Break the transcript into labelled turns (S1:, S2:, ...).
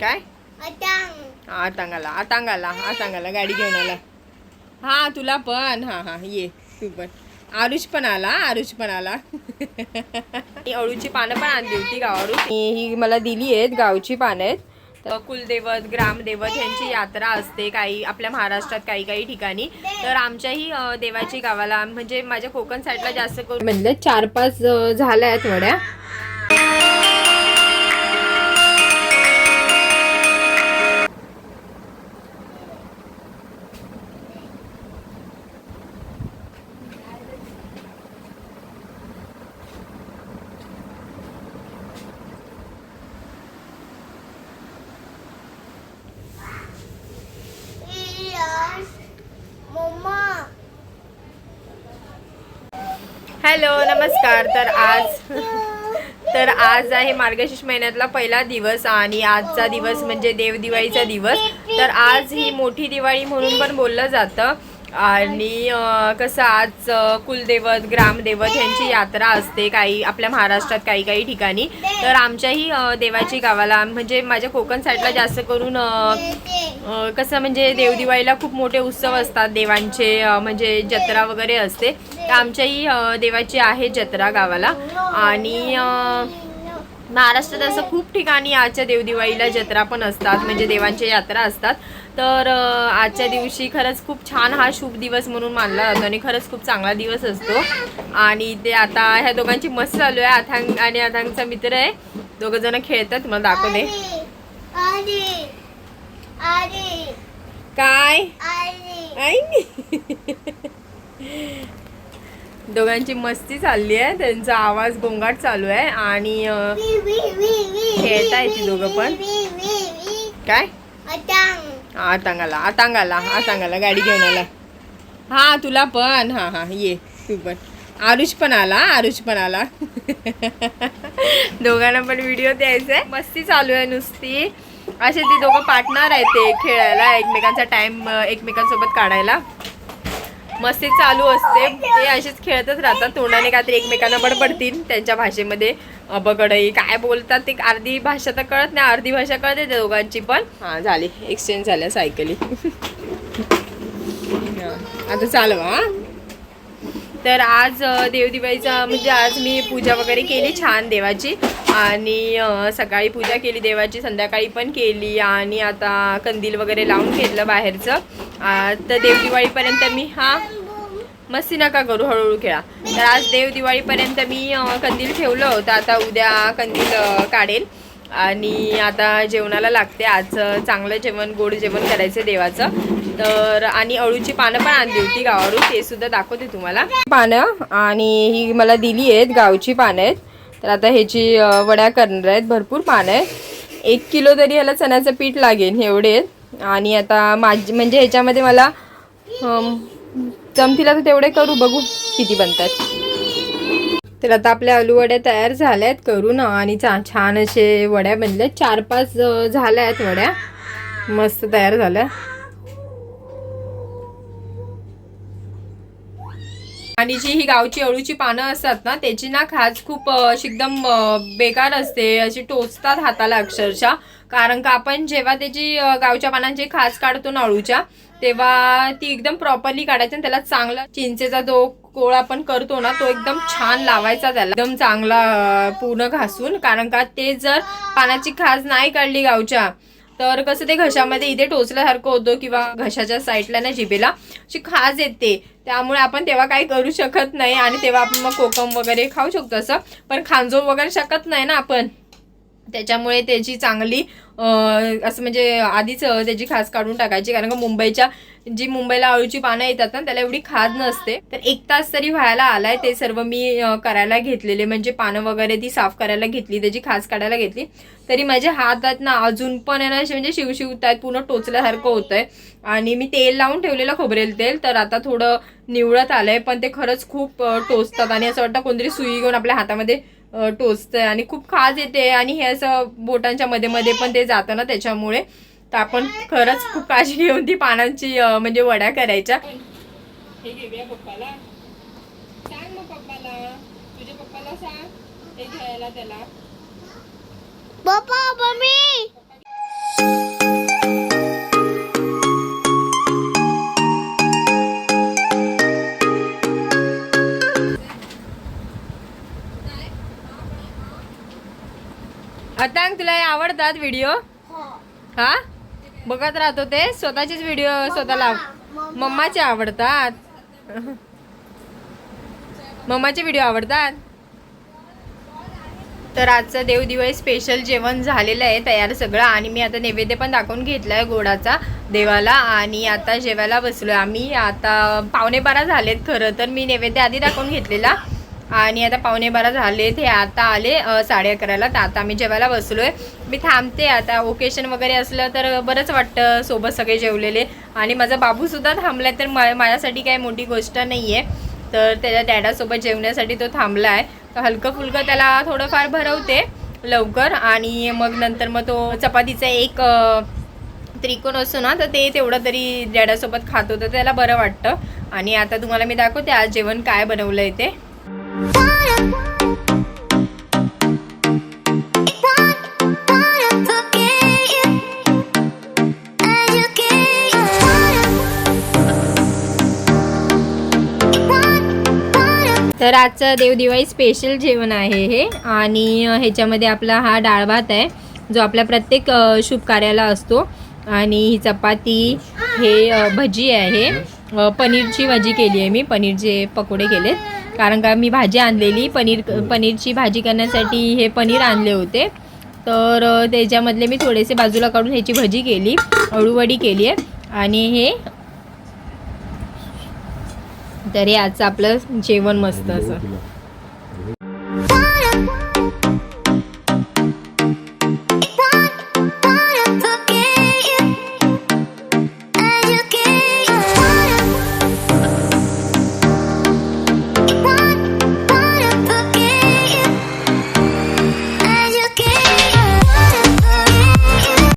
S1: काय? आतांगाला आतांगाला आतांगाला गाडी घेऊन आला. हा तुला पण. हा हा ये तू पण. आरुष पण आला आरुष पण आला. अळूची पानं पण आणली होती गावावरून. ही ही मला दिली आहेत गावची पानं आहेत. कुलदैवत ग्रामदैवत यांची यात्रा असते काही आपल्या महाराष्ट्रात काही काही ठिकाणी. तर आमच्याही देवाची गावाला म्हणजे माझ्या कोकण साईडला जास्त करून म्हणजे चार पाच झाल्या आहेत वड्या. हॅलो नमस्कार. तर आज तर आज आहे मार्गशीर्ष महिन्यातला पहिला दिवस आणि आजचा दिवस म्हणजे देवदिवाळीचा दिवस. तर आज ही मोठी दिवाळी म्हणून पण बोललं जातं. आणि कसं आज कुलदेवत ग्रामदेवत यांची यात्रा असते काही आपल्या महाराष्ट्रात काही काही ठिकाणी. तर आमच्याही देवाची गावाला म्हणजे माझ्या कोकण साईडला जास्त करून कसं म्हणजे देवदिवाळीला खूप मोठे उत्सव असतात देवांचे म्हणजे जत्रा वगैरे असते. तर आमच्याही देवाची आहे जत्रा गावाला. आणि महाराष्ट्रात असं खूप ठिकाणी आजच्या देवदिवाळीला जत्रा पण असतात म्हणजे देवांच्या यात्रा असतात. तर आजच्या दिवशी खरंच खूप छान हा शुभ दिवस म्हणून मानला जातो आणि खरंच खूप चांगला दिवस असतो. आणि ते आता ह्या दोघांची मस्त चालू आहे. अथांग आणि अथांगचा मित्र आहे. दोघं जण खेळतात. तुम्हाला दाखवते काय? दोघांची मस्ती चालली आहे. त्यांचा आवाज गोंगाट चालू आहे आणि खेळताय ती दोघं पण. काय? आतांगाला आतांगाला आतांगाला गाडी घेऊन आला. हा तुला पण. हा हा ये तू पण. आरुष पण आला आरुष पण आला. दोघांना पण व्हिडिओ द्यायचा आहे मस्ती चालू आहे नुसती. असे ते दोघं पार्टनर आहेत ते खेळायला एकमेकांचा टाइम एकमेकांसोबत काढायला. मस्ती चालू असते. ते असेच खेळतच राहतात. तोंडाने काहीतरी एकमेकांना बडबडतील त्यांच्या भाषेमध्ये. बगडई काय बोलतात ते अर्धी भाषा तर कळत नाही. अर्धी भाषा कळते त्या दोघांची पण. हां झाली. एक्सचेंज झाल्या सायकली आता चालवा हां. तर आज देवदिवाळीचा म्हणजे आज मी पूजा वगैरे केली छान देवाची. आणि सकाळी पूजा केली देवाची संध्याकाळी पण केली. आणि आता कंदील वगैरे लावून घेतलं बाहेरचं. तर देवदिवाळीपर्यंत मी हा? मस्ती नका करू हळूहळू खेळा. तर आज देवदिवाळीपर्यंत मी कंदील ठेवलं होतं. आता उद्या कंदील काढेल. आणि आता जेवणाला लागते. आज चांगलं जेवण गोड जेवण करायचं देवाचं. तर आणि अळूची पानं पण आणली होती गावावरून ते सुद्धा दाखवते तुम्हाला. पानं आणि ही मला दिली आहेत गावची पानं आहेत. तर आता ह्याची वड्या करणार आहेत भरपूर पानं आहेत. एक किलो तरी ह्याला चण्याचं पीठ लागेल एवढे आहेत. आणि आता माझी म्हणजे ह्याच्यामध्ये मला अम, तर तेवढे करू बघू किती बनतात. तर आता आपल्या आलू वड्या तयार झाल्या आहेत करून आणि चा छान असे वड्या बनल्या चार पाच झाल्या आहेत वड्या. मस्त तयार झाल्या. आणि जी ही गावची अळूची पानं असतात ना त्याची ना खाज खूप अशी एकदम बेकार असते अशी टोचतात हाताला अक्षरशः. कारण का आपण जेव्हा त्याची गावच्या पानांची खाज काढतो ना अळूच्या तेव्हा ती एकदम प्रॉपरली काढायची आणि त्याला चांगला चिंचेचा जो कोळा आपण करतो ना तो एकदम छान लावायचा त्याला. एकदम चांगला पूर्ण घासून. कारण का ते जर पानाची खाज नाही काढली गावच्या तर कसं ते घशामध्ये इथे टोचल्यासारखं होतं किंवा घशाच्या साईडला ना जिभेला अशी खाज येते. त्यामुळे आपण तेव्हा काही करू शकत नाही आणि तेव्हा आपण मग कोकम वगैरे खाऊ शकतो असं. पण खांजो वगैरे शकत नाही ना आपण. त्याच्यामुळे त्याची चांगली असं म्हणजे आधीच त्याची खाज काढून टाकायची. कारण का मुंबईच्या जी मुंबईला अळूची पानं येतात ना त्याला एवढी खाज नसते. तर एक तास तरी व्हायला आलाय ते सर्व मी करायला घेतलेले. म्हणजे पानं वगैरे ती साफ करायला घेतली त्याची खास काढायला घेतली. तरी माझ्या हातात ना अजून पण आहे ना असे म्हणजे शिवशिवत आहेत पूर्ण टोचल्यासारखं होतंय. आणि मी तेल लावून ठेवलेलं खोबरेल तेल. तर आता थोडं निवळत आलंय पण ते खरंच खूप टोचतात. आणि असं वाटतं कोणतरी सुई घेऊन आपल्या हातामध्ये टोचतंय आणि खूप खाज येते आणि हे असं बोटांच्या मध्ये मध्ये पण ते जातं ना त्याच्यामुळे. तर आपण खरंच खूप काळजी घेऊन ती पानांची म्हणजे वड्या करायच्या. हे घेऊया पप्पाला. सांग मग पप्पाला. तुझ्या पप्पाला सांग. हे घ्यायला त्याला.
S2: पप्पा मम्मी
S1: आवडतात व्हिडिओ हा. बघत राहतो ते? स्वतःचेच व्हिडिओ स्वतःला मम्माचे आवडतात. मम्माचे व्हिडिओ आवडतात? तर आजचं देवदिवाळी स्पेशल जेवण झालेलं आहे तयार सगळं. आणि मी आता नैवेद्य पण दाखवून घेतलाय गोडाचा देवाला. आणि आता जेवायला बसलो आम्ही. आता पावणे बारा झालेत खरं तर. मी नैवेद्य आधी दाखवून घेतलेला. आणि आता पावणे बारा झाले हे आता आले साडे अकराला. तर आता आम्ही जेवायला बसलो आहे मी थांबते आता. ओकेशन वगैरे असलं तर बरंच वाटतं सोबत सगळे जेवलेले. आणि माझा बाबूसुद्धा थांबलाय तर मा- माझ्यासाठी काही मोठी गोष्ट नाही आहे तर त्याच्या डॅडासोबत जेवण्यासाठी तो थांबला आहे तर हलकं फुलकं त्याला थोडंफार भरवते लवकर. आणि मग नंतर मग तो चपातीचा एक त्रिकोण असतो ना तर ते तेवढं तरी डॅडासोबत खातो तर त्याला बरं वाटतं. आणि आता तुम्हाला मी दाखवते आज जेवण काय बनवलं आहे ते. तर आजचं देवदिवाळी स्पेशल जेवण आहे हे. आणि ह्याच्यामध्ये आपला हा डाळ भात आहे जो आपल्या प्रत्येक शुभ कार्याला असतो. आणि ही चपाती हे भजी आहे. पनीरची भाजी केली आहे मी. पनीरचे पकोडे केलेत. कारण का मी भाजी आणलेली पनीर पनीरची भाजी करण्यासाठी हे पनीर आणले होते. तर त्याच्यामधले मी थोडेसे बाजूला काढून ह्याची भजी केली अळूवडी केली आहे. आणि हे तर हे आजचं आपलं जेवण मस्त असं.